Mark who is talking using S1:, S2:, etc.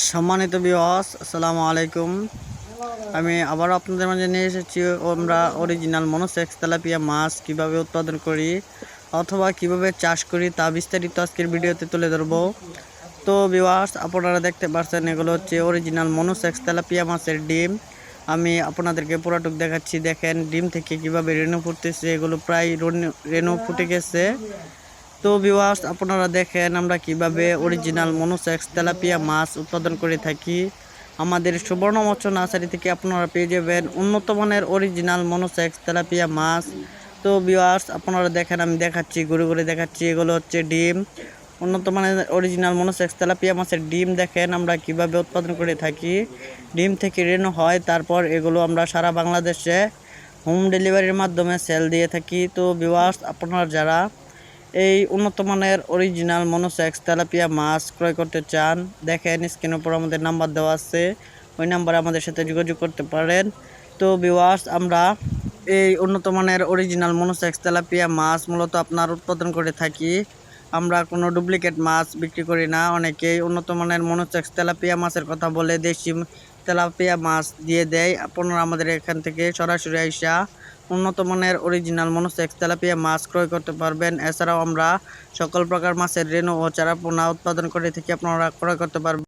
S1: সম্মানিত বিওয়াস আসসালামু আলাইকুম। আমি আবার আপনাদের মাঝে নিয়ে এসেছি, আমরা অরিজিনাল মনোসেক্স তেলাপিয়া মাছ কীভাবে উৎপাদন করি অথবা কীভাবে চাষ করি তা বিস্তারিত আজকের ভিডিওতে তুলে ধরবো। তো বিওয়াস আপনারা দেখতে পাচ্ছেন এগুলো হচ্ছে অরিজিনাল মনোসেক্স তেলাপিয়া মাছের ডিম। আমি আপনাদেরকে পুরাটুক দেখাচ্ছি, দেখেন ডিম থেকে কীভাবে রেণু ফুটতেছে, এগুলো প্রায় রেণু ফুটে গেছে। তো ভিউয়ার্স আপনারা দেখেন আমরা কীভাবে অরিজিনাল মনোসেক্স তেলাপিয়া মাছ উৎপাদন করে থাকি। আমাদের সুবর্ণ মৎস্য নার্সারি থেকে আপনারা পেয়ে যাবেন উন্নত মানের অরিজিনাল মনোসেক্স তেলাপিয়া মাছ। তো ভিউয়ার্স আপনারা দেখেন, আমি দেখাচ্ছি, ঘুরে ঘুরে দেখাচ্ছি, এগুলো হচ্ছে ডিম। উন্নত মানের অরিজিনাল মনোসেক্স তেলাপিয়া মাছের ডিম দেখেন আমরা কীভাবে উৎপাদন করে থাকি। ডিম থেকে রেণু হয়, তারপর এগুলো আমরা সারা বাংলাদেশে হোম ডেলিভারির মাধ্যমে সেল দিয়ে থাকি। তো ভিউয়ার্স আপনারা যারা এই উন্নত মানের অরিজিনাল মনোসেক্স তেলাপিয়া মাছ ক্রয় করতে চান, দেখেন স্ক্রিনের উপর আমাদের নাম্বার দেওয়া আছে, ওই নাম্বারে আমাদের সাথে যোগাযোগ করতে পারেন। তো ভিউয়ার্স আমরা এই উন্নত মানের অরিজিনাল মনোসেক্স তেলাপিয়া মাছ মূলত আপনার উৎপাদন করে থাকি। আমরা কোনো ডুপ্লিকেট মাছ বিক্রি করি না, অনেকেই উন্নত মানের মনোসেক্স তেলাপিয়া মাছের কথা বলে দেশি তেলাপিয়া মাছ দিয়ে দেয়। আপনারা আমাদের এখান থেকে সরাসরি আইসা উন্নত মানের অরিজিনাল মনোসেক্স তেলাপিয়া মাছ ক্রয় করতে পারবেন। এছাড়াও আমরা সকল প্রকার মাছের রেণু ও চারাপোনা উৎপাদন করে থেকে। আপনারা ক্রয় করতে পারবেন।